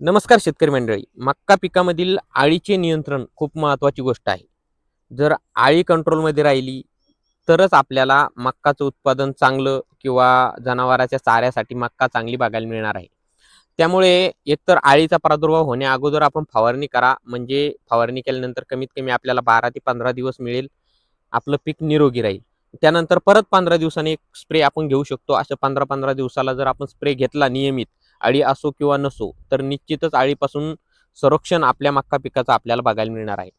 नमस्कार शेतकरी मंडळी. मक्का पिकामधील आळीचे नियंत्रण खूप महत्त्वाची गोष्ट आहे. जर आळी कंट्रोलमध्ये राहिली तरच आपल्याला मक्काचं उत्पादन चांगलं किंवा जनावराच्या चाऱ्यासाठी मक्का चांगली बघायला मिळणार आहे. त्यामुळे एकतर आळीचा प्रादुर्भाव होण्या अगोदर आपण फवारणी करा. म्हणजे फवारणी केल्यानंतर कमीत कमी आपल्याला बारा ते पंधरा दिवस मिळेल आपलं पीक निरोगी राहील. त्यानंतर परत पंधरा दिवसांनी एक स्प्रे आपण घेऊ शकतो. असं पंधरा पंधरा दिवसाला जर आपण स्प्रे घेतला नियमित अळी असो किंवा नसो तर निश्चितच अळीपासून संरक्षण आपल्या मक्का पिकाचं आपल्याला बघायला मिळणार आहे.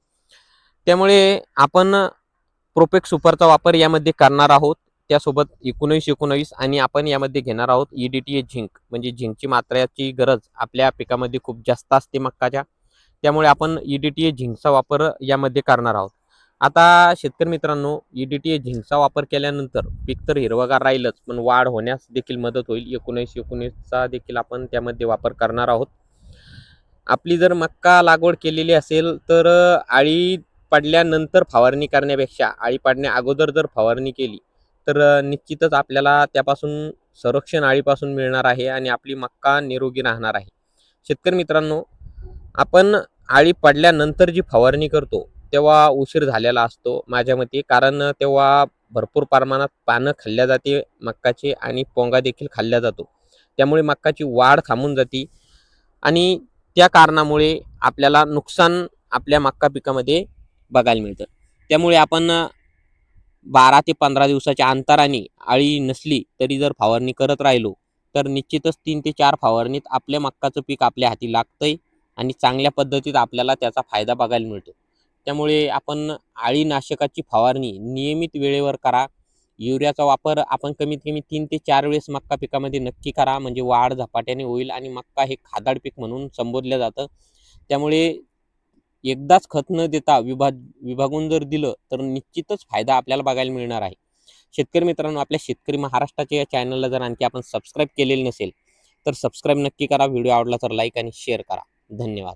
त्यामुळे आपण प्रोपेक सुपरचा वापर यामध्ये करणार आहोत. त्यासोबत एकोणीस एकोणवीस आणि आपण यामध्ये घेणार आहोत E D T A zinc म्हणजे झिंकची मात्राची गरज आपल्या पिकामध्ये खूप जास्त असते मक्काच्या. त्यामुळे आपण ई डी टी ए झिंकचा वापर यामध्ये करणार आहोत. आता शेतकरी मित्रांनो ई डी टी ए झिंकचा वापर केल्यानंतर पीक तर हिरवगार राहीलच पण वाढ होण्यास देखील मदत होईल. एकोणीस एकोणीसचा देखील आपण त्यामध्ये वापर करणार आहोत. आपली जर मक्का लागवड केलेली असेल तर आळी पडल्यानंतर फवारणी करण्यापेक्षा आळी पाडण्या अगोदर जर फवारणी केली तर निश्चितच आपल्याला त्यापासून संरक्षण आळीपासून मिळणार आहे आणि आपली मक्का निरोगी राहणार आहे. शेतकरी मित्रांनो आपण आळी पडल्यानंतर जी फवारणी करतो तेव्हा उशीर झालेला असतो माझ्या मते. कारण तेव्हा भरपूर प्रमाणात पानं खाल्ल्या जाते मक्काची आणि पोंगा देखील खाल्ल्या जातो. त्यामुळे मक्काची वाढ थांबून जाते. आणि त्या कारणामुळे आपल्याला नुकसान आपल्या मक्का पिकामध्ये बघायला मिळतं. त्यामुळे आपण बारा ते पंधरा दिवसाच्या अंतराने आळी नसली तरी जर फवारणी करत राहिलो तर निश्चितच तीन ते चार फवारणीत आपल्या मक्काचं पीक आपल्या हाती लागतंय आणि चांगल्या पद्धतीत आपल्याला त्याचा फायदा बघायला मिळतो. त्यामुळे आपण आळीनाशकाची फवारणी नियमित वेळेवर करा. युरियाचा वापर आपण कमीत कमी तीन ते चार वेळेस मक्का पिकामध्ये नक्की करा. म्हणजे वाढ झपाट्याने होईल आणि मक्का हे खादाड पीक म्हणून संबोधलं जातं. त्यामुळे एकदाच खत न देता विभाग विभागून जर दिलं तर निश्चितच फायदा आपल्याला बघायला मिळणार आहे. शेतकरी मित्रांनो आपल्या शेतकरी महाराष्ट्राच्या या चॅनलला जर आणखी आपण सबस्क्राईब केलेलं नसेल तर सबस्क्राईब नक्की करा. व्हिडिओ आवडला तर लाईक आणि शेअर करा. धन्यवाद.